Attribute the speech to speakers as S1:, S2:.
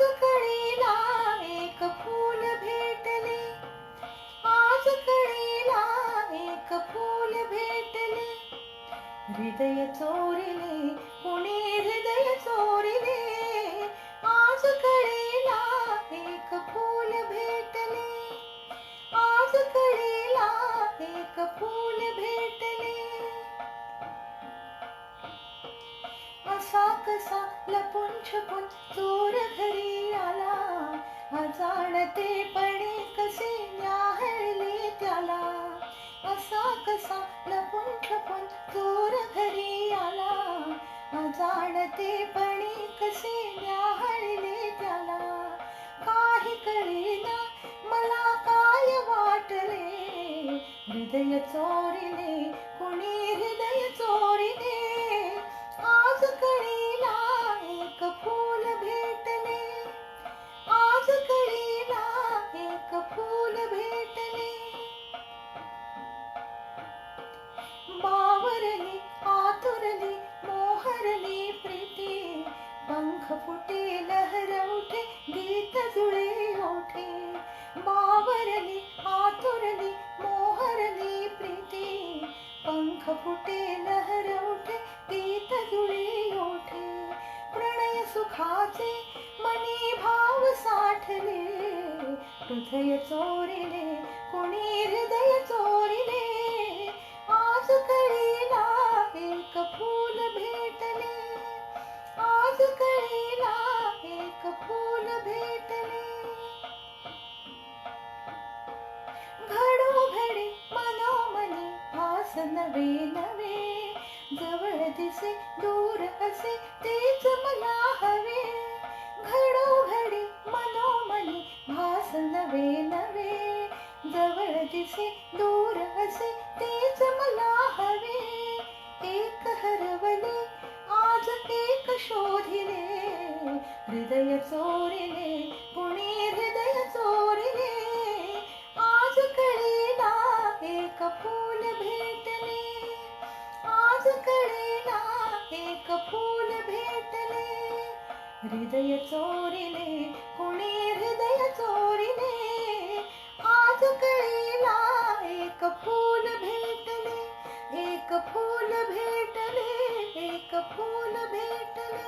S1: कळीला एक फूल भेटले. आज कळीला एक फूल भेटले. हृदय चोरिले कुणी हृदय चोरिले. आज कळीला एक फूल भेटले. आज कळीला एक फूल भेटले. कसा कसा लपून छपून चोर घरी आला. अजाणतेपणे कसे न्याहळले त्याला. असा कसा लपून छपून चोर घरी आला. अजाणतेपणे कसे न्याहळले त्याला. काही कळेना मला काय वाटले? हृदय चोरिले मोहरली प्रीती. पंख फुटे लहर उठे गीत जुळे ओठे बावरली आतुरली मोहरली प्रीती. पंख फुटे लहर उठे गीत जुळे ओठे प्रणय सुखाचे मनी भाव साठले. हृदय चोरिले कोणी हृदय चोर भास नवे नवे जवळ दिसे दूर असे तेच मला हवे. घडोघडी मनोमनी भास नवे नवे जवळ दिसे दूर असे तेच मला हवे. एक हरवले आज एक शोधिले हृदय चोरिले कुणी हृदय चोरिले. आज कळीला एक फूल कळेना एक फूल भेटले. हृदय चोरीने कोणी हृदय चोरीने आज कळेना एक फूल भेटले एक फूल भेटले एक फूल भेटले.